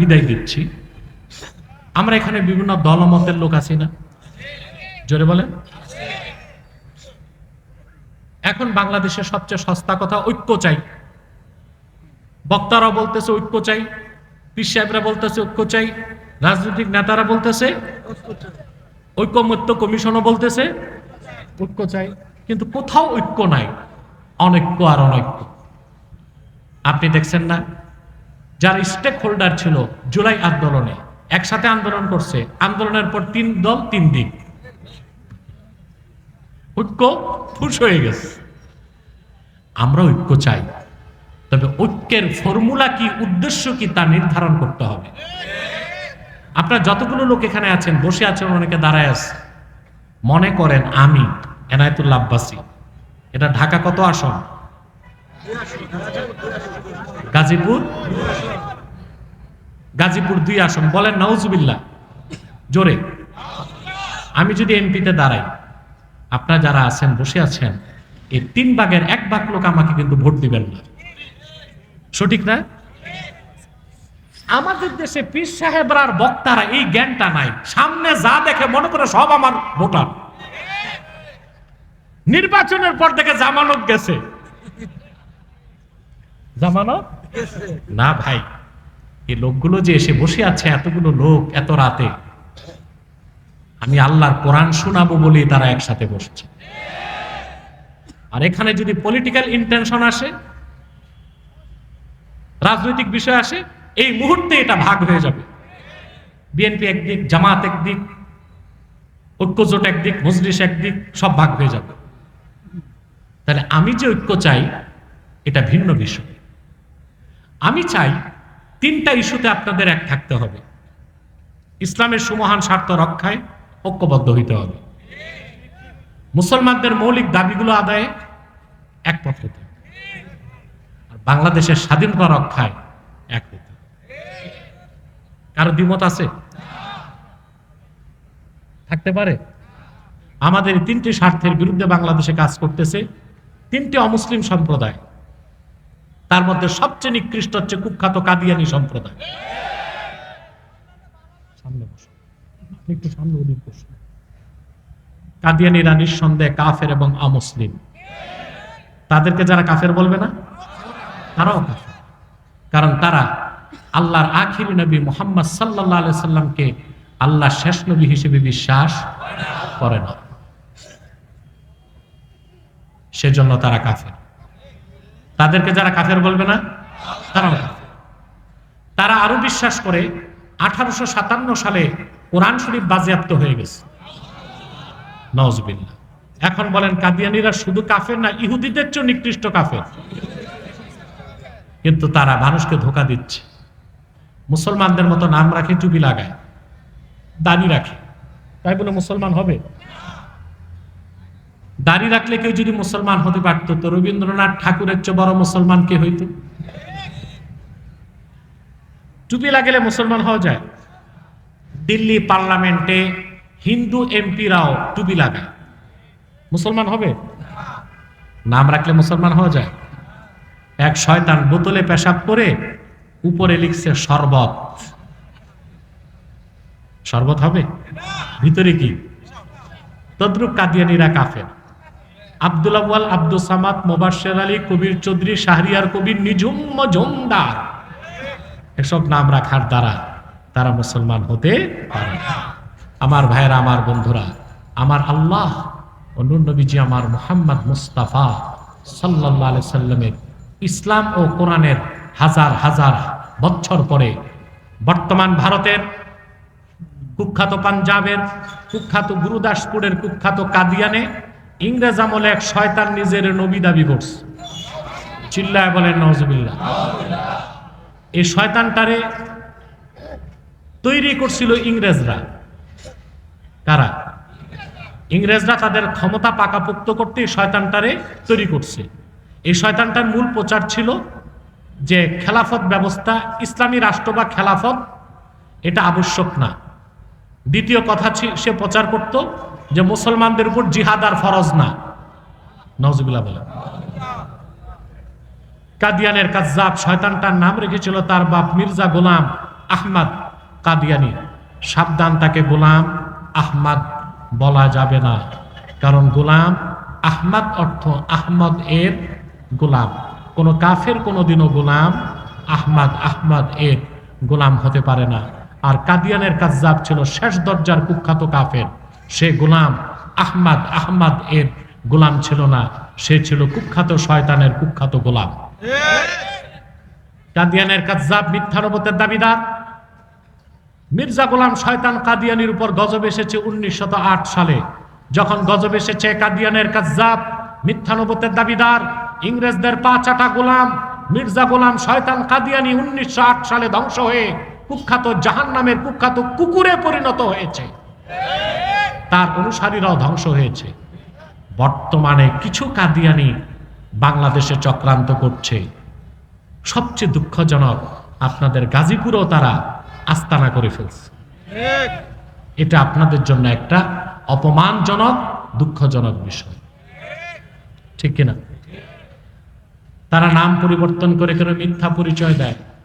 বিদায় দিচ্ছি। আমরা এখানে বিভিন্ন দলমতের লোক আছি না। জোরে বলেন। এখন বাংলাদেশের সবচেয়ে সস্তা কথা, ঐক্য চাই। বক্তারা বলতেছে ঐক্য চাই, পীর সাহেবরা বলতেছে ঐক্য চাই, রাজনৈতিক নেতারা বলতেছে ঐক্যমত্য কমিশনও বলতেছে, ঐক্য চাই। কিন্তু কোথাও ঐক্য নাই, অনৈক্য আর অনৈক্য। আপনি দেখছেন না? যারা স্টেক হোল্ডার ছিল জুলাই আন্দোলনে। একসাথে আন্দোলন করছে। আন্দোলনের পর তিন দল তিন দিক ঐক্য ফুস হয়ে গেছে। আমরা ঐক্য চাই। তবে ঐক্যের ফর্মুলা কি, উদ্দেশ্য কি তা নির্ধারণ করতে হবে। আপনার যতগুলো লোক এখানে আছেন, বসে আছেন, অনেকে দাঁড়ায় আছে। মনে করেন আমি, এনায়তুল্লাহ আব্বাসী। এটা ঢাকা কত আসন? গাজীপুর? গাজীপুর দুই আসন, বলেন নাউজুবিল্লাহ। জোরে। আমি যদি এমপিতে দাঁড়াই, আপনারা যারা আছেন, বসে আছেন, এই তিন ভাগের এক ভাগ লোক আমাকে কিন্তু ভোট দিবেন না। সঠিক না? আমাদের দেশে পীর সাহেবরা আর বক্তারা এই জ্ঞানটা নাই। সামনে যা দেখে মনে করে সব আমার ভোটার। নির্বাচনের পর থেকে জামানত গেছে। জামানত? না ভাই। এই লোকগুলো যে এসে বসে আছে এতগুলো লোক এত রাতে, আমি আল্লাহর কোরআন শোনাবো বলেই তারা একসাথে বসছে। আর এখানে যদি পলিটিক্যাল ইন্টেনশন আসে, রাজনৈতিক বিষয় আসে, এই মুহূর্তে এটা ভাগ হয়ে যাবে। বিএনপি একদিক, জামাত একদিক, ঐক্যজোট একদিক, মজলিস একদিক, সব ভাগ হয়ে যাবে। তাহলে আমি যে ঐক্য চাই, এটা ভিন্ন বিষয়। আমি চাই তিনটা ইস্যুতে আপনাদের এক থাকতে হবে। ইসলামের সুমহান স্বার্থ রক্ষায় ঐক্যবদ্ধ হইতে হবে। মুসলমানদের মৌলিক দাবিগুলো আদায়ে হবে। আর বাংলাদেশের স্বাধীনতা রক্ষায় এক হতে কারও দ্বিমত আছে? থাকতে পারে। আমাদের তিনটি স্বার্থের বিরুদ্ধে বাংলাদেশে কাজ করতেছে তিনটি অমুসলিম সম্প্রদায়। তার মধ্যে সবচেয়ে নিকৃষ্ট হচ্ছে কুখ্যাত কাদিয়ানি সম্প্রদায়। কাদিয়ানিরা নিঃসন্দেহে কাফের এবং অমুসলিম। তাদেরকে যারা কাফের বলবে না? তারাও কাফের। কারণ তারা আল্লাহর আখিরি নবী মোহাম্মদ সাল্লাহ সাল্লামকে আল্লাহ শেষ নবী হিসেবে বিশ্বাস করে না। সেজন্য তারা কাফের। তাদেরকে যারা কাফের বলবে না, তারাও তারা আরও বিশ্বাস করে, আঠারোশো সাতান্ন সালে কোরআন শরীফ বাজেয়াপ্ত হয়ে গেছে। নজবিল্লা এখন বলেন, কাদিয়ানিরা শুধু কাফের না, ইহুদিদের চেয়ে নিকৃষ্ট কাফের। কিন্তু তারা মানুষকে ধোকা দিচ্ছে। মুসলমানদের মতো নাম রাখে, টুপি লাগায়, দাড়ি রাখে। তাই বলে মুসলমান হবে? দাড়ি রাখলে কেউ যদি মুসলমান হতে পারত, তো রবীন্দ্রনাথ ঠাকুরের চেয়ে বড় মুসলমান কে হইত? টুপি লাগালে মুসলমান হওয়া যায়? দিল্লি পার্লামেন্টে হিন্দু এমপিরাও টুপি লাগায়। মুসলমান হবে? নাম রাখলে মুসলমান হওয়া যায়? এক শয়তান বোতলে পেশাব করে উপরে লিখছে শরবত। শরবত হবে? ভিতরে কি? তদ্রুপ কাদিয়ানিরা কাফের। আব্দুল আব্বাল, আব্দুল সামাদ, মোবাশের আলী, কবির চৌধুরী, শাহরিয়ার কবির, নিঝুম জমদার এসব নাম রাখার দ্বারা তারা মুসলমান হতে পারে আমার ভাইয়েরা, আমার বন্ধুরা, আমার আল্লাহ নবীজি আমার মোহাম্মদ মুস্তাফা সাল্লাহ আলি সাল্লামের ইসলাম ও কোরআনের হাজার হাজার বছর পরে বর্তমান ভারতের কুখ্যাত পাঞ্জাবের কুখ্যাত গুরুদাসপুরের কুখ্যাত কাদিয়ানে ইংরেজ আমলে এক শয়তান নিজের নবী দাবি করছে। চিল্লায় বলেন নজবিল্লা এই শয়তানটারে তৈরি করছিল ইংরেজরা। কারা? ইংরেজরা তাদের ক্ষমতা পাকাপোক্ত করতে এই শয়তানটারে তৈরি করছে। এই শয়তানটার মূল প্রচার ছিল যে খেলাফত ব্যবস্থা, ইসলামী রাষ্ট্র বা খেলাফত, এটা আবশ্যক না। দ্বিতীয় কথা সে প্রচার করত যে মুসলমানদের উপর জিহাদ আর ফরজ না। নজবিল্লা বলে কাদিয়ানের কাজ্জাব শয়তানটার নাম রেখেছিল তার বাপ মির্জা গোলাম আহমদ কাদিয়ানি। সাবধান তাকে গোলাম আহমদ বলা যাবে না। কারণ গোলাম আহমদ অর্থ আহমদ এর গোলাম। কোনো কাফের কোনোদিনও গোলাম আহমদ আহমদ এর গোলাম হতে পারে না। আর কাদিয়ানের কাজ্জাব ছিল শেষ দরজার কুখ্যাত কাফের। সে গোলাম আহমদ আহমদ এর গোলাম ছিল না, সে ছিল কুখ্যাত শয়তানের কুখ্যাত গোলাম। কাদিয়ানের কাজ্জাব মিথ্যানবতের দাবিদার। মির্জা গোলাম শয়তান কাদিয়ানির উপর গজব এসেছে উনিশশো আট সালে। যখন গজব এসেছে কাদিয়ানের কাজ্জাব মিথ্যানবতের দাবিদার, ইংরেজদের পা চাটা গোলাম, মির্জা গোলাম শয়তান কাদিয়ানি উনিশশো আট সালে ধ্বংস হয়ে কুখ্যাত জাহান নামের কুখ্যাত কুকুরে পরিণত হয়েছে। তার অনুসারীরাও ধ্বংস হয়েছে। বর্তমানে কিছু কাদিয়ানি বাংলাদেশে চক্রান্ত করছে। সবচেয়ে দুঃখজনক, আপনাদের গাজীপুরেও তারা আস্তানা করে ফেলছে। এটা আপনাদের জন্য একটা অপমানজনক, দুঃখজনক বিষয়। ঠিক কিনা? তারা নাম পরিবর্তন করে কেন মিথ্যা পরিচয় দেয়?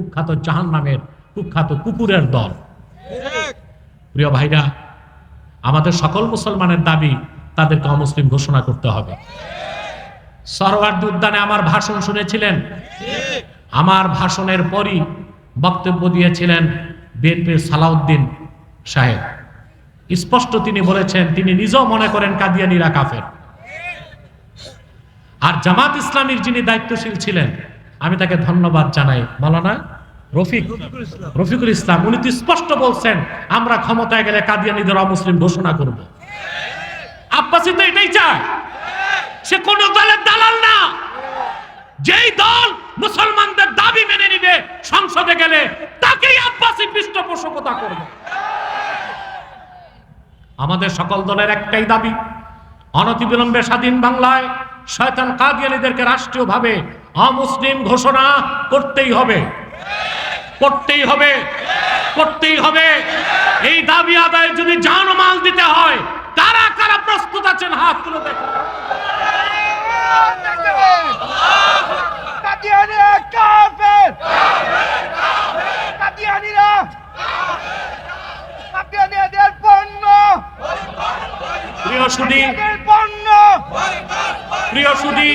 কুখ্যাত জাহান নামের কুখ্যাত কুকুরের দল। প্রিয় ভাইরা, আমাদের সকল মুসলমানের দাবি তাদেরকে অমুসলিম ঘোষণা করতে হবে। সরওয়ার্দী উদ্যানে আমার ভাষণ শুনেছিলেন? আমার ভাষণের পরই বক্তব্য দিয়েছিলেন বিএনপির সালাউদ্দিন সাহেব। স্পষ্ট তিনি বলেছেন, তিনি নিজেও মনে করেন কাদিয়ানিরা কাফের। আর জামাত ইসলামীর যিনি দায়িত্বশীল ছিলেন আমি তাকে ধন্যবাদ জানাই। মালানা রফিক রফিকুল ইসলাম উনি তো স্পষ্ট বলছেন আমরা ক্ষমতায় গেলে কাদিয়ানিদের অমুসলিম ঘোষণা করব। আব্বাসী তো এটাই চায়। সে কোন দলের দালাল না। যেই দল মুসলমানদের দাবি মেনে নিবে সংসদে গেলে তাকেই আব্বাসী পৃষ্ঠপোষকতা করবে। আমাদের সকল দলের একটাই দাবি অনতিবিলম্বে স্বাধীন বাংলায় শয়তান কাদিয়ানিদেরকে রাষ্ট্রীয়ভাবে অমুসলিম ঘোষণা করতেই হবে। করতেই হবে। করতেই হবে। এই দাবি আদায় যদি জানমাল দিতে হয় কারা কারা প্রস্তুত আছেন হাত তুলে দেখুন। পণ্য। প্রিয় সুদী। প্রিয় সুদী।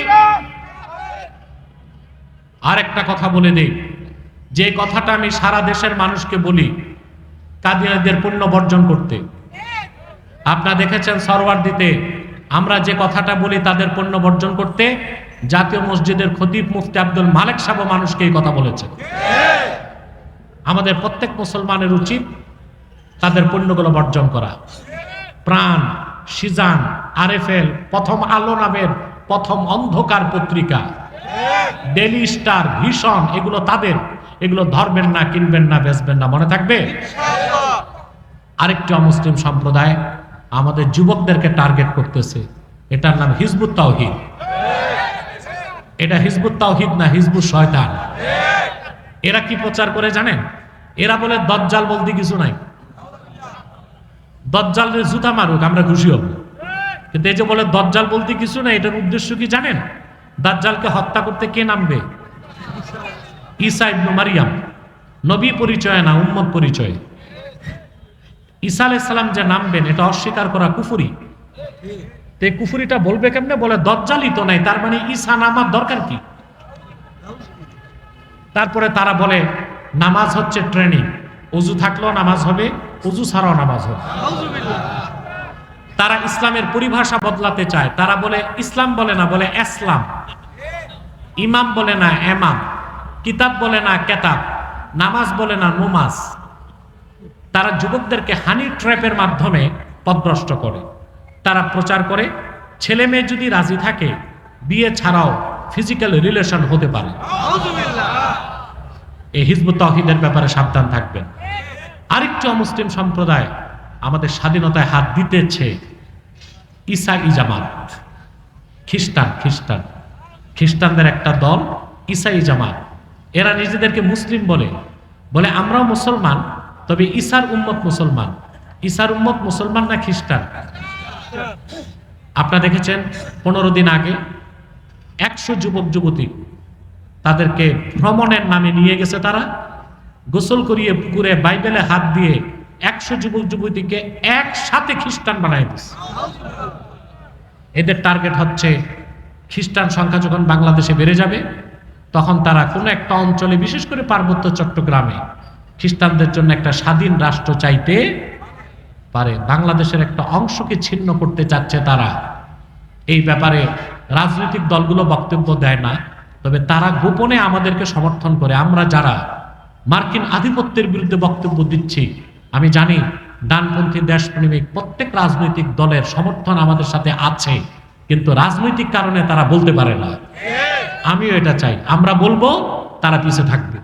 আরেকটা কথা বলে দেই। যে কথাটা আমি সারা দেশের মানুষকে বলি, কাদিয়ানিদের পুণ্য বর্জন করতে। আপনারা দেখেছেন সরওয়ার দিতে, আমরা যে কথাটা বলি তাদের পণ্য বর্জন করতে, জাতীয় মসজিদের খতিব মুফতি আব্দুল মালিক সাহেব মানুষকে এই কথা বলেছে আমাদের প্রত্যেক মুসলমানের উচিত তাদের পণ্যগুলো বর্জন করা। প্রাণ, সিজান, আরএফএল, প্রথম আলো নামের প্রথম অন্ধকার পত্রিকা। ডেলি স্টার ভীষণ এগুলো তাদের। এগুলো ধরবেন না কিনবেন না বেচবেন না মনে থাকবে? আরেকটি অমুসলিম সম্প্রদায় আমাদের যুবকদেরকে টার্গেট করতেছে। এটার নাম হিজবুত তাওহিদ। এটা হিজবুত তাওহিদ না হিজবুত শয়তান? এরা কি প্রচার করে জানেন? এরা বলে দজ্জাল বলতে কিছু নাই। দজ্জালের জুতা মারুক আমরা খুশি হব। কিন্তু এই যে বলে দজ্জাল বলতে কিছু নাই এটার উদ্দেশ্য কি জানেন? দাজ্জালকে হত্যা করতে কে নামবে? ঈসা ইবনু মারিয়াম। নবী পরিচয় না, উম্মত পরিচয়? ঈসা আলাইহিস সালাম যে নামবেন, এটা অস্বীকার করা কুফুরি। তো কুফুরিটা বলবে কেমনে? বলে, দজ্জালই তো নাই, তার মানে ঈসা নামার দরকার কি? তারপরে তারা বলে, নামাজ হচ্ছে ট্রেনিং। অজু থাকলেও নামাজ হবে, অজু ছাড়াও নামাজ হবে। তারা ইসলামের পরিভাষা বদলাতে চায়। তারা বলে, ইসলাম বলে না, বলে ইসলাম ইমাম বলে না, এমাম। কিতাব বলে না, কেতাব। নামাজ বলে না, নমাজ। তারা যুবকদেরকে হানি ট্র্যাপের মাধ্যমে পদভ্রষ্ট করে। তারা প্রচার করে ছেলে মেয়ে যদি রাজি থাকে, বিয়ে ছাড়াও ফিজিক্যাল রিলেশন হতে পারে। এই হিজবুত তহিদের ব্যাপারে সাবধান থাকবেন। আরেকটি অমুসলিম সম্প্রদায় আমাদের স্বাধীনতায় হাত দিতেছে ইসা ইজামাত খ্রিস্টান খ্রিস্টান। খ্রিস্টানদের একটা দল ইসাই জামাত। এরা নিজেদেরকে মুসলিম বলে। বলে, আমরাও মুসলমান, তবে ইসার উম্মত মুসলমান। ইসার উম্মত মুসলমান না খ্রিস্টান? আপনারা দেখেছেন, পনেরো দিন আগে একশো যুবক, যুবতী তাদেরকে ভ্রমণের নামে নিয়ে গেছে তারা। গোসল করিয়ে পুকুরে বাইবেলে হাত দিয়ে একশো যুবক যুবতীকে একসাথে খ্রিস্টান বানাই দিচ্ছে এদের টার্গেট হচ্ছে, খ্রিস্টান সংখ্যা যখন বাংলাদেশে বেড়ে যাবে, তখন তারা কোনো একটা অঞ্চলে, বিশেষ করে পার্বত্য চট্টগ্রামে, খ্রিস্টানদের জন্য একটা স্বাধীন রাষ্ট্র চাইতে পারে। বাংলাদেশের একটা অংশকে ছিন্ন করতে চাচ্ছে তারা। এই ব্যাপারে রাজনৈতিক দলগুলো বক্তব্য দেয় না, তবে তারা গোপনে আমাদেরকে সমর্থন করে। আমরা যারা মার্কিন আধিপত্যের বিরুদ্ধে বক্তব্য দিচ্ছি আমি জানি ডানপন্থী দেশপ্রেমিক প্রত্যেক রাজনৈতিক দলের সমর্থন আমাদের সাথে আছে কিন্তু রাজনৈতিক কারণে তারা বলতে পারে না। আমিও এটা চাই। আমরা বলব তারা পিছে থাকবে।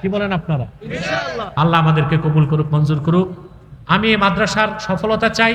কি বলেন আপনারা? আল্লাহ আমাদেরকে কবুল করুক মঞ্জুর করুক। আমি এই মাদ্রাসার সফলতা চাই।